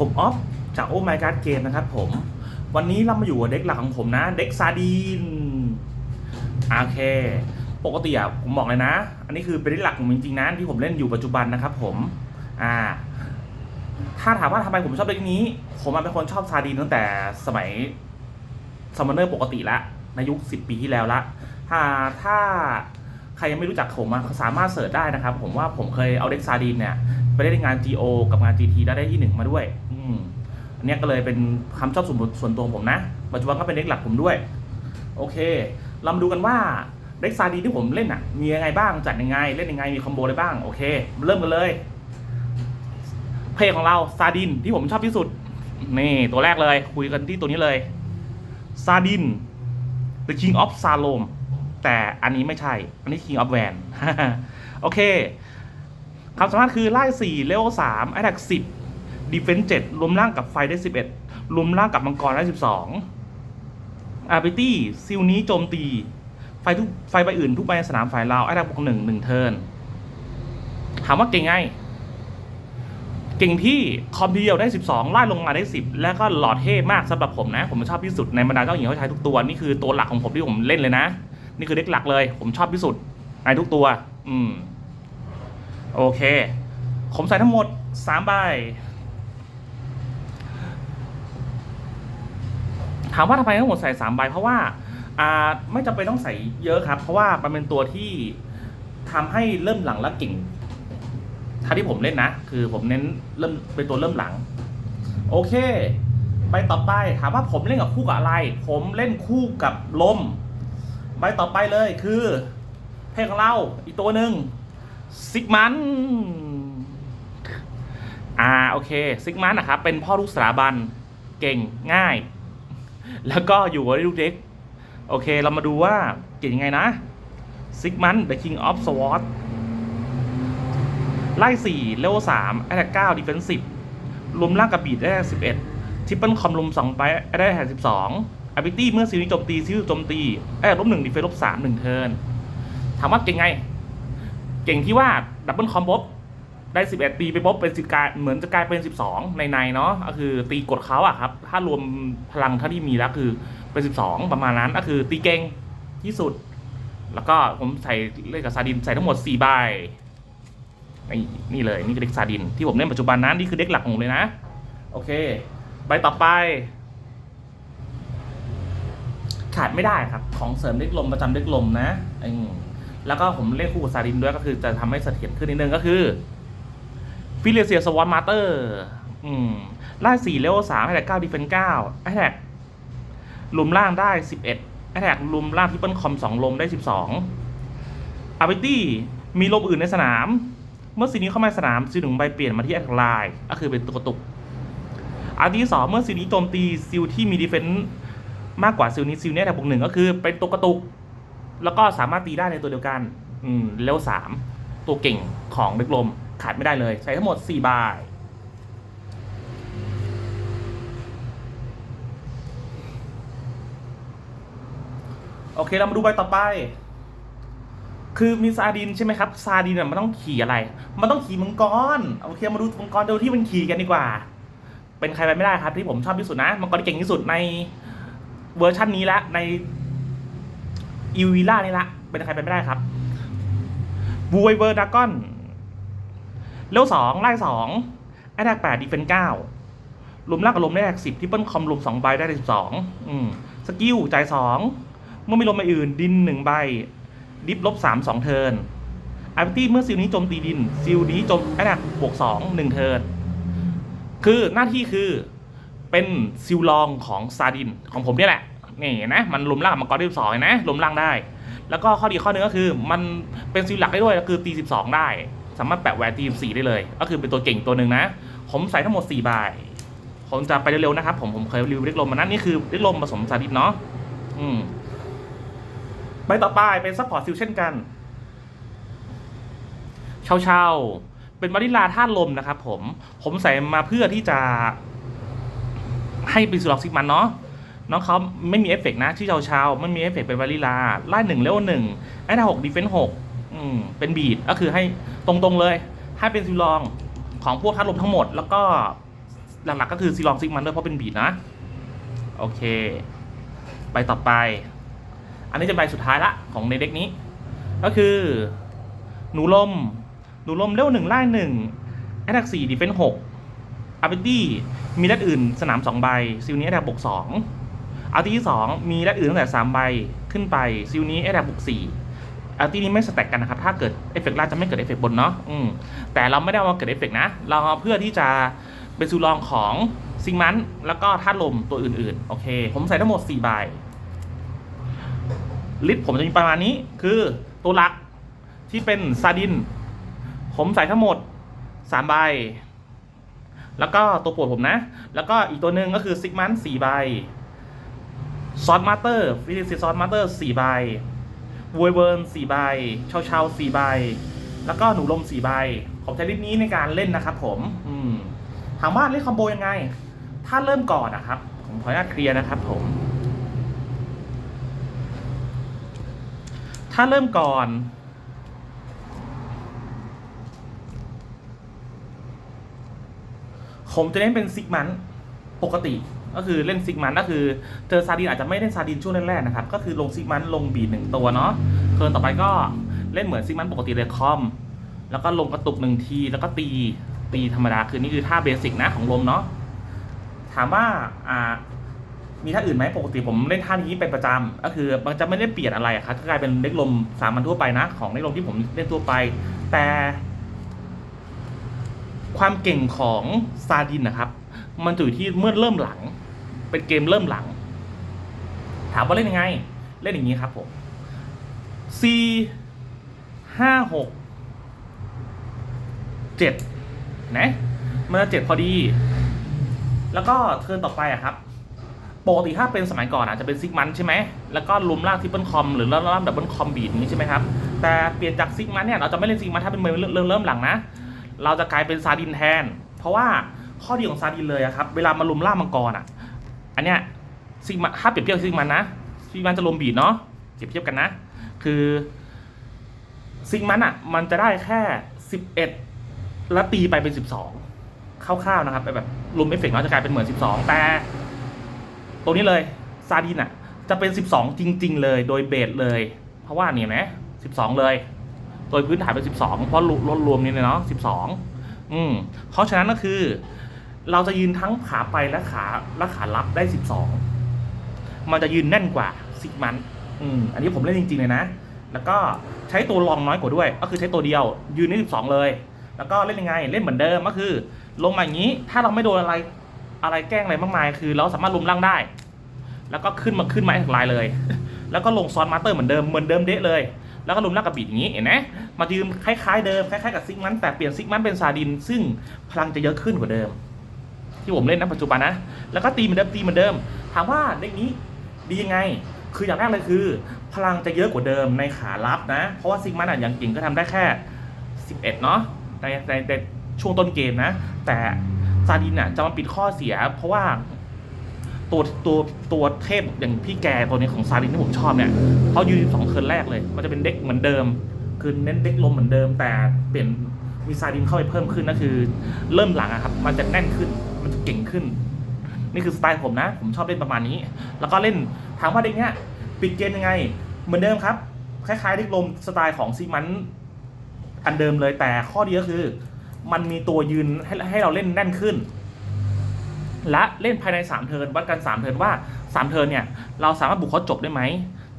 ผมออฟจากโอ้ my god เกมนะครับผม วันนี้เรามาอยู่กับเด็กหลักของผมนะ เด็กซาดีนโอเค ปกติอะผมบอกเลยนะ อันนี้คือเป็นเด็กหลักของผมจริงๆนะที่ผมเล่นอยู่ปัจจุบันนะครับผม อ่า ถ้าถามว่าทำไมผมชอบเด็กนี้ ผมเป็นคนชอบซาดีนตั้งแต่สมัยซัมมอนเนอร์ปกติละในยุค 10 ปีที่แล้วละถ้าถ้า ใครยังไม่รู้จักผมอะสามารถเสิร์ชได้นะครับ ผมว่าผมเคยเอาเด็กซาดีนเนี่ย ไปเล่นในงาน GO กับงาน GT ได้ได้ที่หนึ่งมาด้วย อืมอันนี้ก็เลยเป็นความชอบส่วนส่วนตัวผมนะ ปัจจุบันก็เป็นเด็กหลักผมด้วย โอเค เรามาดูกันว่าเด็กซาดีนที่ผมเล่นอะมียังไงบ้างจัดยังไง เล่นยังไงมีคอมโบอะไรบ้างโอเค เริ่มกันเลยเพลงของเราซาดินที่ผมชอบที่สุดนี่ตัวแรกเลยคุยกันที่ตัวนี้เลยซาดิน The King of Salom แต่อันนี้ไม่ใช่ อันนี้ King of Van โอเคความสามารถคือ ไล่4เลเวล3 Attack 10 Defense 7รวมร่างกับไฟได้ 11 รวมร่างกับมังกรได้ 12 Ability ซิลนี้โจมตี ไฟทุกไฟใบอื่นทุกใบในสนามฝ่ายเรา Attack บวกหนึ่งหนึ่งเทิร์นถามว่าเก่งไง เก่งที่คอมเดียวได้ 12ไล่ลงมาได้ 10 แล้วก็หลอดเท่มากสำหรับผมนะ ผมชอบที่สุดในบรรดาเจ้าหญิงเขาใช้ทุกตัว นี่คือตัวหลักของผมที่ผมเล่นเลยนะ นี่คือเด็กหลักเลย ผมชอบที่สุดในทุกตัว อืม โอเค ผมใส่ทั้งหมดสามใบ ถามว่าทำไมทั้งหมดใส่สามใบเพราะว่า อ่า ไม่จำเป็นต้องใส่เยอะครับ เพราะว่ามันเป็นตัวที่ทำให้เริ่มหลังและเก่งถ้าที่ผมเล่นนะ คือผมเน้นเริ่มเป็นตัวเริ่มหลัง โอเคใบต่อไปถามว่าผมเล่นกับคู่กับอะไร ผมเล่นคู่กับลม ใบต่อไปเลยคือเพลงของเราอีกตัวหนึ่งซิกมันอ่าโอเคซิกมันนะครับเป็นพ่อลูกสถาบันเก่งง่าย แล้วก็อยู่กับลูกเด็กโอเค เรามาดูว่าเก่งยังไงนะซิกมัน The King of Swords ไล่4เลเวล3 a t t a c 9 Defensive รวมร่างกับบีดได้11ทิปเปิลคอมลุม2ไปได้แ12 Ability เมื่อซีรีส์โจมตีซีรีส์โจมตีได้ลบ1 Defense ลบ3 1เทิร์นถามว่าเก่งไง เก่งที่ว่าดับเบิลคอมบบได้11ตีไปบ๊บเป็นสิกายเหมือนจะกลายเป็น12ในในเนาะก็คือตีกดเขาอะครับ ถ้ารวมพลังเท่าที่มีแล้วคือเป็น12ประมาณนั้นก็คือตีเก่งที่สุด แล้วก็ผมใส่เลขกับซาดินใส่ทั้งหมด4ใบนี่นี่เลยนี่คือเด็กซาดินที่ผมเล่นปัจจุบันนั้นนี่คือเด็กหลักของเลยนะ โอเค ใบต่อไป ขาดไม่ได้ครับ ของเสริมเด็กลมประจำเด็กลมนะอืมแล้วก็ผมเล่นคู่กับซาดินด้วยก็คือจะทำให้เสถียรขึ้นนิดนึงก็คือฟิเลเซียสวอนมาเตอร์อืมล่สี่เลเวลสามแอตแทกเก้าดีเฟนเก้าแอตแทกลุมล่างได้สิบเอ็ดแอตแทกลุมล่างที่เปิลคอมสองลมได้สิบสองอาร์บิตี้มีลมอื่นในสนาม เมื่อซีนี้เข้ามาสนามซีหนึ่งใบเปลี่ยนมาที่แอตแทกไลน์ก็คือเป็นตัวกระตุกอาร์ที่สองเมื่อซีนี้โจมตีซิลที่มีดีเฟนต์ มากกว่าซิลนี้ซิลเนี่ยแต่บวกหนึ่งก็คือเป็นตัวกระตุก แล้วก็สามารถตีได้ในตัวเดียวกันอืมเลเวลสามตัวเก่งของเด็กลมขาดไม่ได้เลย ใช้ทั้งหมด4ใบโอเคเรามาดูใบต่อไป คือมีซาดินใช่ไหมครับ ซาดินเนี่ยมันต้องขี่อะไร มันต้องขี่มังกร โอเค มาดูมังกรเดูที่มันขี่กันดีกว่า เป็นใครไปไม่ได้ครับที่ผมชอบที่สุดนะ มังกรที่เก่งที่สุดใน เวอร์ชันนี้ละในอีวีล่านี่ละ เป็นใครไปไม่ได้ครับบูไวเวอร์ดากอนเลี้ยวสองไล่สองแอตแทกแปดดีเฟนเก้ารวมร่างกับลมได้แทกสิบที่เปิ้ลคอมรวมสองใบได้สิบสองสกิลจ่ายสองเมื่อมีลมใบอื่นดินหนึ่งใบ ดิฟลบสามสองเทิร์นอาร์ตี้เมื่อซิลนี้โจมตีดินซิลนี้โจมแอตแทกบวกสองหนึ่งเทิร์นคือหน้าที่คือ เป็นซิลลองของซาดินของผมเนี่ยแหละนี่นะมันรวมร่างมังกรได้สองนะรวมร่างได้ แล้วก็ข้อดีข้อหนึงก็คือมันเป็นซิลหลักได้ด้วยก็คือตีสิบสองได้ สามารถแปะแหวนตีสี่ได้เลย ก็คือเป็นตัวเก่งตัวหนึ่งนะ ผมใส่ทั้งหมดสี่ใบผมจะไปเร็วๆนะครับ ผมผมเคยรีวิวเล็กลมมานั้นนี่คือเล็กลมผสมซาดิสเนาะอืมใบต่อไปเป็นซัพพอร์ตซิลเช่นกันเชาเชาๆเป็นวานิลาธาตุลมนะครับผมผมใส่มาเพื่อที่จะ ให้เป็นสุล็อกซิกมันเนาะน้องเขาไม่มีเอฟเฟกต์นะที่เชาเชาๆไม่มีเอฟเฟกต์เป็นวานิลาไล่หนึ่งเลเวลหนึ่งไอ้ถ้าหกดีเฟนส์หกอืมเป็นบีดก็คือให้ตรงๆเลย ให้เป็นซิลองของพวกธาตุลมทั้งหมด แล้วก็หลักๆก็คือซีลองซิกมันด้วยเพราะเป็นบีดนะ โอเคใบต่อไป อันนี้จะใบสุดท้ายละของในเด็กนี้ ก็คือ หนูลม หนูลมเลเวลหนึ่งไล่หนึ่งแอตแทกสี่ดีเฟนหก อาร์เบตี้มีแรดอื่นสนามสองใบซิลนี้แอตแทกบวกสองอาร์ตี้ที่สองมีแรดอื่นตั้งแต่สามใบขึ้นไปซิลนี้แอตแทกบวกสี่อาร์ตี้นี้ไม่สแต็กกันนะครับ ถ้าเกิดเอฟเฟกต์ล่างจะไม่เกิดเอฟเฟกต์บนเนาะอืมแต่เราไม่ได้เอามาเกิดเอฟเฟกต์นะ เราเอาเพื่อที่จะเป็นซูลองของซิงมันแล้วก็ธาตุลมตัวอื่นๆ โอเค ผมใส่ทั้งหมด4ใบลิตรผมจะมีประมาณนี้คือตัวหลักที่เป็นซาดิน ผมใส่ทั้งหมด3ใบ แล้วก็ตัวโปรดผมนะ แล้วก็อีกตัวหนึ่งก็คือซิกมันสี่ใบซอสมาสเตอร์ฟิลิปซิซอสมาสเตอร์สี่ใบววยเวิร์นสี่ใบเชาเชาสี่ใบ แล้วก็หนูลมสี่ใบ ผมใช้ลิตรนี้ในการเล่นนะครับผมอืมถามว่าเล่นคอมโบยังไง ถ้าเริ่มก่อนนะครับ ผมขออนุญาตเคลียร์นะครับผม ถ้าเริ่มก่อน ผมจะเล่นเป็นซิกมันปกติก็คือเล่นซิกมันก็คือเจอซาดินอาจจะไม่เล่นซาดินช่วงแรกๆนะครับ ก็คือลงซิกมันลงบีดหนึ่งตัวเนาะเทิร์นต่อไปก็เล่นเหมือนซิกมันปกติเลยคอม แล้วก็ลงกระตุกหนึ่งทีแล้วก็ตีตีธรรมดาคือนี่คือท่าเบสิกนะของลมเนาะถามว่าอ่ามีท่าอื่นไหมปกติผมเล่นท่านี้เป็นประจำก็คือมันจะไม่ได้เปลี่ยนอะไรครับก็กลายเป็นเล็กลมสามัญทั่วไปนะ ของเล็กลมที่ผมเล่นทั่วไป แต่ ความเก่งของซาดินนะครับ มันจะอยู่ที่เมื่อเริ่มหลัง เป็นเกมเริ่มหลัง ถามว่าเล่นยังไง เล่นอย่างนี้ครับผม C ห้าหกเจ็ดนะมันจะเจ็ดพอดี แล้วก็เทิร์นต่อไปอะครับปกติถ้าเป็นสมัยก่อนอาจจะเป็นซิกมันใช่ไหม แล้วก็ลุมล่างทิปเปิลคอมหรือเริ่มล่างดับเบิลคอมบีดนี้ใช่ไหมครับ แต่เปลี่ยนจากซิกมันเนี่ยเราจะไม่เล่นซิกมันถ้าเป็นเมเริ่มเริ่มหลังนะ เราจะกลายเป็นซาดินแทน เพราะว่าข้อดีของซาดินเลยอะครับ เวลามาลุมล่ามังกรอะ อันเนี้ยซิกมันถ้าเปรียบเทียบซิกมันนะซิกมันจะลุมบีดเนาะเปรียบเทียบกันนะ คือซิกมันอะมันจะได้แค่สิบเอ็ดแล้วตีไปเป็นสิบสองคร่าวๆนะครับแบบลุมเอฟเฟกต์เนาะจะกลายเป็นเหมือนสิบสองแต่ตรงนี้เลยซาดินอะ จะเป็น12จริง ๆ เลยโดยเบสเลย เพราะว่าเนี่ยนะ12เลย โดยพื้นฐานเป็น 12 เพราะรวมรวมนี่เนาะ 12 อืมเพราะฉะนั้นก็คือ เราจะยืนทั้งขาไปและขาและขารับได้ 12 มันจะยืนแน่นกว่าซิกมัน อืม อันนี้ผมเล่นจริง ๆ เลยนะ แล้วก็ใช้ตัวรองน้อยกว่าด้วย ก็คือใช้ตัวเดียว ยืนได้ 12 เลย แล้วก็เล่นยังไง เล่นเหมือนเดิมก็คือ ลงมาอย่างนี้ ถ้าเราไม่โดนอะไรอะไรแกล้งอะไรมากมาย คือ เราสามารถลุมล่างได้ แล้วก็ขึ้นมาขึ้นมาแท็กไลน์เลย แล้วก็ลงซ้อนมาสเตอร์เหมือนเดิม เหมือนเดิมเดะเลย แล้วก็ลุมล่ากับบีดอย่างนี้เห็นไหมมายืมคล้ายๆเดิมคล้ายๆกับซิกมันแต่เปลี่ยนซิกมันเป็นซาดิน ซึ่งพลังจะเยอะขึ้นกว่าเดิม ที่ผมเล่นณปัจจุบันนะ แล้วก็ตีเหมือนเดิมตีเหมือนเดิม ถามว่าเด็กนี้ดียังไง คืออย่างแรกเลยคือ พลังจะเยอะกว่าเดิมในขารับนะ เพราะว่าซิกมันอะอย่างเก่งก็ทำได้แค่ 11 เนาะในในในช่วงต้นเกมนะ แต่ซาดินอะจะมาปิดข้อเสีย เพราะว่า ตัวตัวตัวเทพอย่างพี่แกตัวนี้ของซาดินที่ผมชอบเนี่ยเขายืนสองเคิร์นแรกเลย มันจะเป็นเด็กเหมือนเดิม คือเน้นเด็กลมเหมือนเดิม แต่เปลี่ยนมีซาดินเข้าไปเพิ่มขึ้นก็คือ เริ่มหลังอะครับ มันจะแน่นขึ้นมันจะเก่งขึ้น นี่คือสไตล์ผมนะ ผมชอบเล่นประมาณนี้ แล้วก็เล่นถามว่าเด็กเนี้ยปิดเกมยังไง เหมือนเดิมครับ คล้ายๆเด็กลมสไตล์ของซีมันอันเดิมเลยแต่ข้อดีก็คือ มันมีตัวยืนให้ให้เราเล่นแน่นขึ้น และเล่นภายใน 3 เทิร์นวัดกัน 3 เทิร์นว่า 3 เทิร์นเนี่ยเราสามารถบุกเขาจบได้ไหม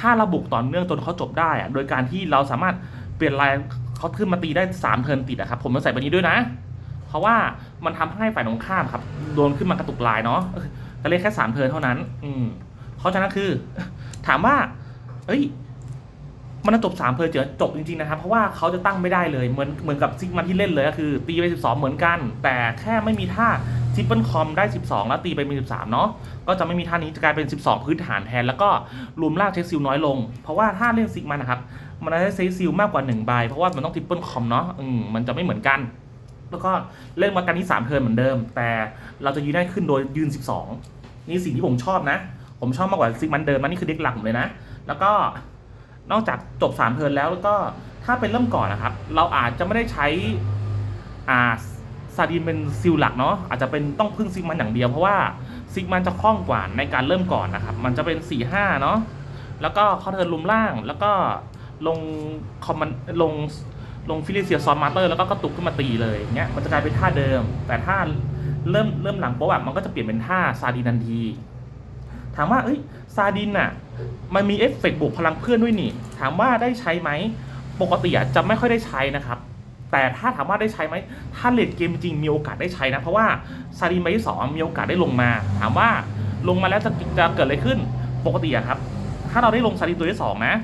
ถ้าเราบุกต่อเนื่องจนเขาจบได้อะโดยการที่เราสามารถเปลี่ยนลายเขาขึ้นมาตีได้ 3 เทิร์นติดอะครับผมต้องใส่แบบนี้ด้วยนะ เพราะว่ามันทำให้ฝ่ายตรงข้ามครับโดนขึ้นมากระตุกลายเนาะเออจะเล่นแค่ 3 เทิร์นเท่านั้น อืมเพราะฉะนั้นคือ ถามว่า เอ้ย มันจะจบสามเพอร์เจอจบจริงๆนะครับเพราะว่าเขาจะตั้งไม่ได้เลยเหมือนเหมือนกับซิกมันที่เล่นเลยก็คือ ตีไป 12 เหมือนกัน แต่แค่ไม่มีท่าทริปเปิลคอมได้ 12 แล้วตีไปเป็น13 เนาะก็จะไม่มีท่านี้จะกลายเป็น 12 พื้นฐานแทน แล้วก็รวมลางเช็คซิลน้อยลง เพราะว่าถ้าเล่นซิกมันนะครับมันจะได้เช็คซิลมากกว่า1ใบเพราะว่ามันต้องทริปเปิลคอมเนาะอืมมันจะไม่เหมือนกันแล้วก็เล่นมากันที่3เทิร์นเหมือนเดิม แต่เราจะยืนได้ขึ้นโดยยืน 12 นี่สิ่งที่ผมชอบนะ ผมชอบมากกว่าซิกมันเดิมนะนี่คือเด็กหลักผมเลยนะ แล้วก็ นอกจากจบสามเทิร์นแล้วแล้วก็ถ้าเป็นเริ่มก่อนนะครับ เราอาจจะไม่ได้ใช้อ่าซาดีนเป็นซิลหลักเนาะอาจจะเป็นต้องพึ่งซิกมันอย่างเดียวเพราะว่าซิกมันจะคล่องกว่าในการเริ่มก่อนนะครับ มันจะเป็น4ี่ห้าเนาะแล้วก็เขาเทิร์นลุมล่าง แล้วก็ลงคอมมันลงลงฟิลิเซียซอนมาเตอร์แล้วก็กระตุกขึ้นมาตีเลยอย่างเงี้ยมันจะกลายเป็นท่าเดิม แต่ถ้าเริ่มเริ่มหลังโป๊ะอะมันก็จะเปลี่ยนเป็นท่าซาดีนันที ถามว่าเอ้ยซาดินน่ะมันมีเอฟเฟกต์บวกพลังเพื่อนด้วยนี่ ถามว่าได้ใช้ไหมปกติอะจะไม่ค่อยได้ใช้นะครับ แต่ถ้าถามว่าได้ใช้ไหมถ้าเลดเกมจริงมีโอกาสได้ใช้นะ เพราะว่าซาดินใบที่สองมีโอกาสได้ลงมา ถามว่าลงมาแล้วจะจะเกิดอะไรขึ้นปกติอะครับ ถ้าเราได้ลงซาดินตัวที่สองนะ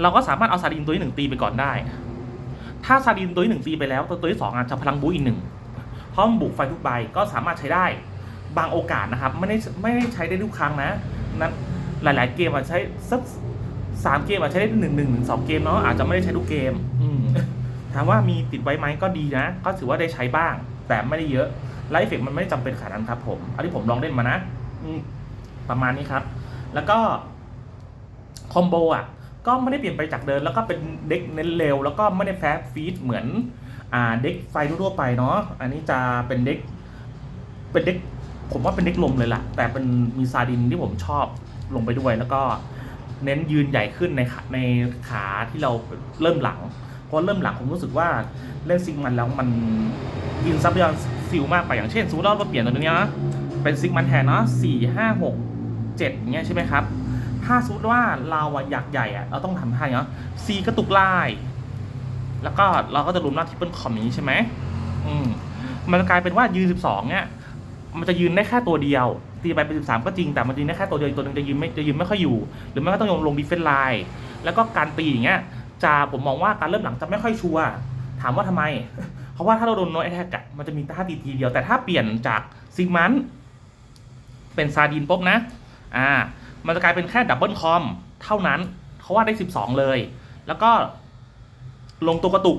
เราก็สามารถเอาซาดินตัวที่หนึ่งตีไปก่อนได้ ถ้าซาดินตัวที่หนึ่งตีไปแล้วตัวตัวที่สองอาจจะพลังบูอีกหนึ่งเพราะมันบุกไฟทุกใบก็สามารถใช้ได้ บางโอกาสนะครับไม่ได้ไม่ได้ใช้ได้ทุกครั้งนะนั้นหลาย ๆ เกมอาจใช้สักสามเกมอาจใช้ได้หนึ่งหนึ่งหนึ่งสองเกมเนาะอาจจะไม่ได้ใช้ทุกเกมอืมถามว่ามีติดไว้ไหมก็ดีนะ ก็ถือว่าได้ใช้บ้าง แต่ไม่ได้เยอะไลฟ์เฟกมันไม่จำเป็นขนาดนั้นครับผม อันนี้ผมลองเล่นมานะอืประมาณนี้ครับ แล้วก็คอมโบอะก็ไม่ได้เปลี่ยนไปจากเดิมแล้วก็เป็นเด็กเน้นเร็ว แล้วก็ไม่ได้แฟร์ฟีดเหมือนอ่าเด็กไฟทั่วไปเนาะอันนี้จะเป็นเด็กเป็นเด็ก ผมว่าเป็นเด็กลมเลยล่ะ แต่เป็นมีซาดินที่ผมชอบลงไปด้วย แล้วก็เน้นยืนใหญ่ขึ้นในขาในขาที่เราเริ่มหลัง เพราะเริ่มหลังผมรู้สึกว่าเล่นซิงมันแล้วมันยืนซับยอนซิลมากไปอย่างเช่นสมมติเราเปลี่ยนตัวนี้นะเป็นซิงมันแทนเนาะสี่ห้าหกเจ็ดเงี้ยใช่ไหมครับ ถ้าสมมติว่าเราอยากใหญ่อะเราต้องทำท่าเนาะซีกระตุกลายแล้วก็เราก็จะรวมหน้าทิปเปิลคอมอย่างนี้ใช่ไหมอืมมันกลายเป็นว่ายืนสิบสองเนี่ย มันจะยืนได้แค่ตัวเดียว ตีไปเป็นสิบสามก็จริงแต่มันยืนได้แค่ตัวเดียวอีกตัวหนึ่งจะยืนไม่จะยืนไม่ค่อยอยู่ หรือไม่ก็ต้องลงลงดีเฟนไลน์แล้วก็การตีอย่างเงี้ยจะผมมองว่าการเริ่มหลังจะไม่ค่อยชัวร์ถามว่าทำไม เพราะว่าถ้าเราโดนโนแอทแทกอะมันจะมีท่าตีทีเดียว แต่ถ้าเปลี่ยนจากซิกมันเป็นซาดินปุ๊บนะอ่ามันจะกลายเป็นแค่ดับเบิลคอมเท่านั้นเขาะว่าได้สิบสองเลย แล้วก็ลงตัวกระตุก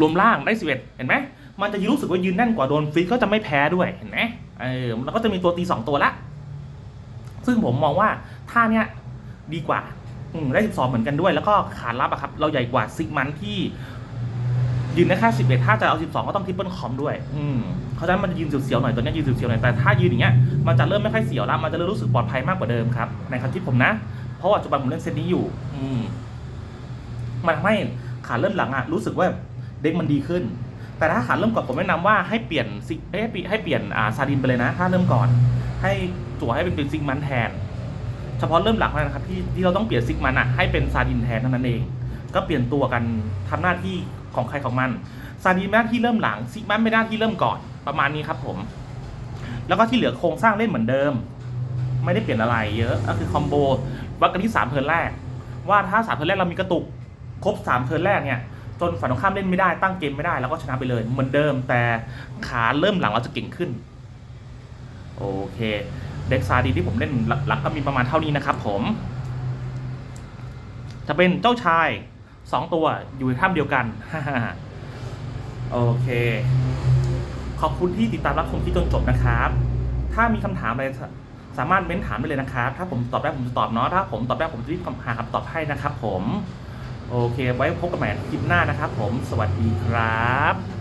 รวมล่างได้สิบเอ็ดเห็นไหม มันจะรู้สึกว่ายืนแน่นกว่าโดนฟรีก็จะไม่แพ้ด้วยเห็นไหมเออแล้วก็จะมีตัวตีสองตัวละ ซึ่งผมมองว่าท่าเนี้ยดีกว่าอืมได้สิบสองเหมือนกันด้วย แล้วก็ขานรับอะครับ เราใหญ่กว่าซิกมันที่ยืนได้แค่สิบเอ็ดถ้าจะเอาสิบสองก็ต้องทริปเปิลคอมด้วย อืมเพราะฉะนั้นมันจะยืนเสียวๆหน่อยตัวเนี้ยยืนเสียวๆหน่อยแต่ถ้ายืนอย่างเงี้ยมันจะเริ่มไม่ค่อยเสียวแล้วมันจะเริ่มรู้สึกปลอดภัยมากกว่าเดิมครับในความคิดผมนะ เพราะว่าปัจจุบันผมเล่นเซตนี้อยู่ อืมมันทำให้ขาเริ่มหลังอะรู้สึกว่าเด็กมันดีขึ้น แต่ถ้าขาเริ่มก่อนผมแนะนำว่าให้เปลี่ยนซิให้เปลี่ยนอ่าซาดินไปเลยนะ ถ้าเริ่มก่อน ให้ตัวให้เป็นเป็นซิกมันแทน เฉพาะเริ่มหลังเท่านะครับที่ที่เราต้องเปลี่ยนซิกมันอะให้เป็นซาดินแทนเท่านั้นเอง ก็เปลี่ยนตัวกันทำหน้าที่ของใครของมันซาดินไม่หน้าที่เริ่มหลังซิกมันไม่หน้าที่เริ่มก่อนประมาณนี้ครับผม แล้วก็ที่เหลือโครงสร้างเล่นเหมือนเดิม ไม่ได้เปลี่ยนอะไรเยอะก็คือคอมโบวัดกันที่สามเทิร์นแรก ว่าถ้าสามเทิร์นแรกเรามีกระตุกครบสามเทิร์นแรกเนี่ย จนฝั่งตรงข้ามเล่นไม่ได้ตั้งเกมไม่ได้แล้วก็ชนะไปเลย เหมือนเดิมแต่ขาเริ่มหลังเราจะเก่งขึ้น โอเค เด็กซาดีที่ผมเล่นหลักๆก็มีประมาณเท่านี้นะครับผม จะเป็นเจ้าชายสองตัวอยู่ในถ้ำเดียวกัน โอเค ขอบคุณที่ติดตามรับชมที่จนจบนะครับ ถ้ามีคำถามอะไรสสามารถเม้นถามได้เลยนะครับ ถ้าผมตอบได้ผมจะตอบเนาะ ถ้าผมตอบได้ผมจะรีบหาคำตอบให้นะครับผม โอเค ไว้พบกันใหม่คลิปหน้านะครับผม สวัสดีครับ